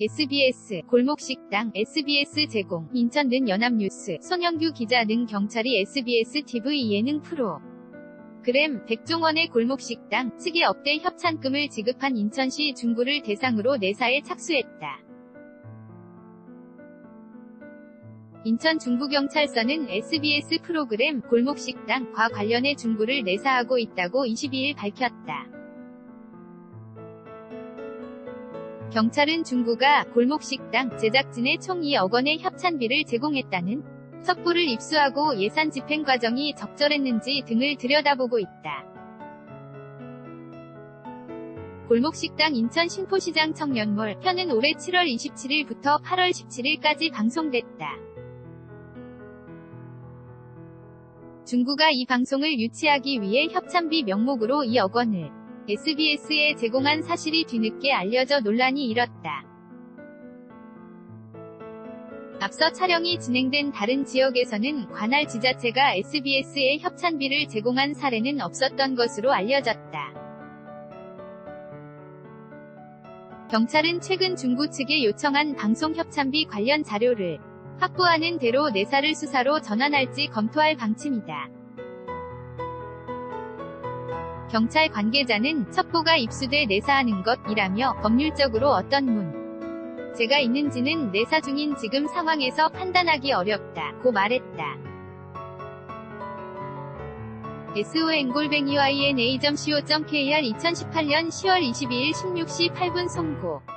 SBS, 골목식당, SBS 제공, 인천 는 연합뉴스, 손영규 기자 등 경찰이 SBS TV 예능 프로. 그램 백종원의 골목식당 측에 업대 협찬금을 지급한 인천시 중구를 대상으로 내사에 착수했다. 인천 중부경찰서는 SBS 프로그램 골목식당과 관련해 중구를 내사하고 있다고 22일 밝혔다. 경찰은 중구가 골목식당 제작진에 총 2억 원의 협찬비를 제공했다는 첩보를 입수하고 예산 집행 과정이 적절했는지 등을 들여다보고 있다. 골목식당 인천 신포시장 청년몰 편은 올해 7월 27일부터 8월 17일까지 방송됐다. 중구가 이 방송을 유치하기 위해 협찬비 명목으로 2억 원을 SBS에 제공한 사실이 뒤늦게 알려져 논란이 일었다. 앞서 촬영이 진행된 다른 지역에서는 관할 지자체가 SBS에 협찬비를 제공한 사례는 없었던 것으로 알려졌다. 경찰은 최근 중구 측에 요청한 방송 협찬비 관련 자료를 확보하는 대로 내사를 수사로 전환할지 검토할 방침이다. 경찰 관계자는 첩보가 입수돼 내사하는 것이라며 법률적으로 어떤 문 제가 있는지는 내사 중인 지금 상황에서 판단하기 어렵다. 고 말했다. son골뱅이yna.co.kr 2018년 10월 22일 16시 8분 송고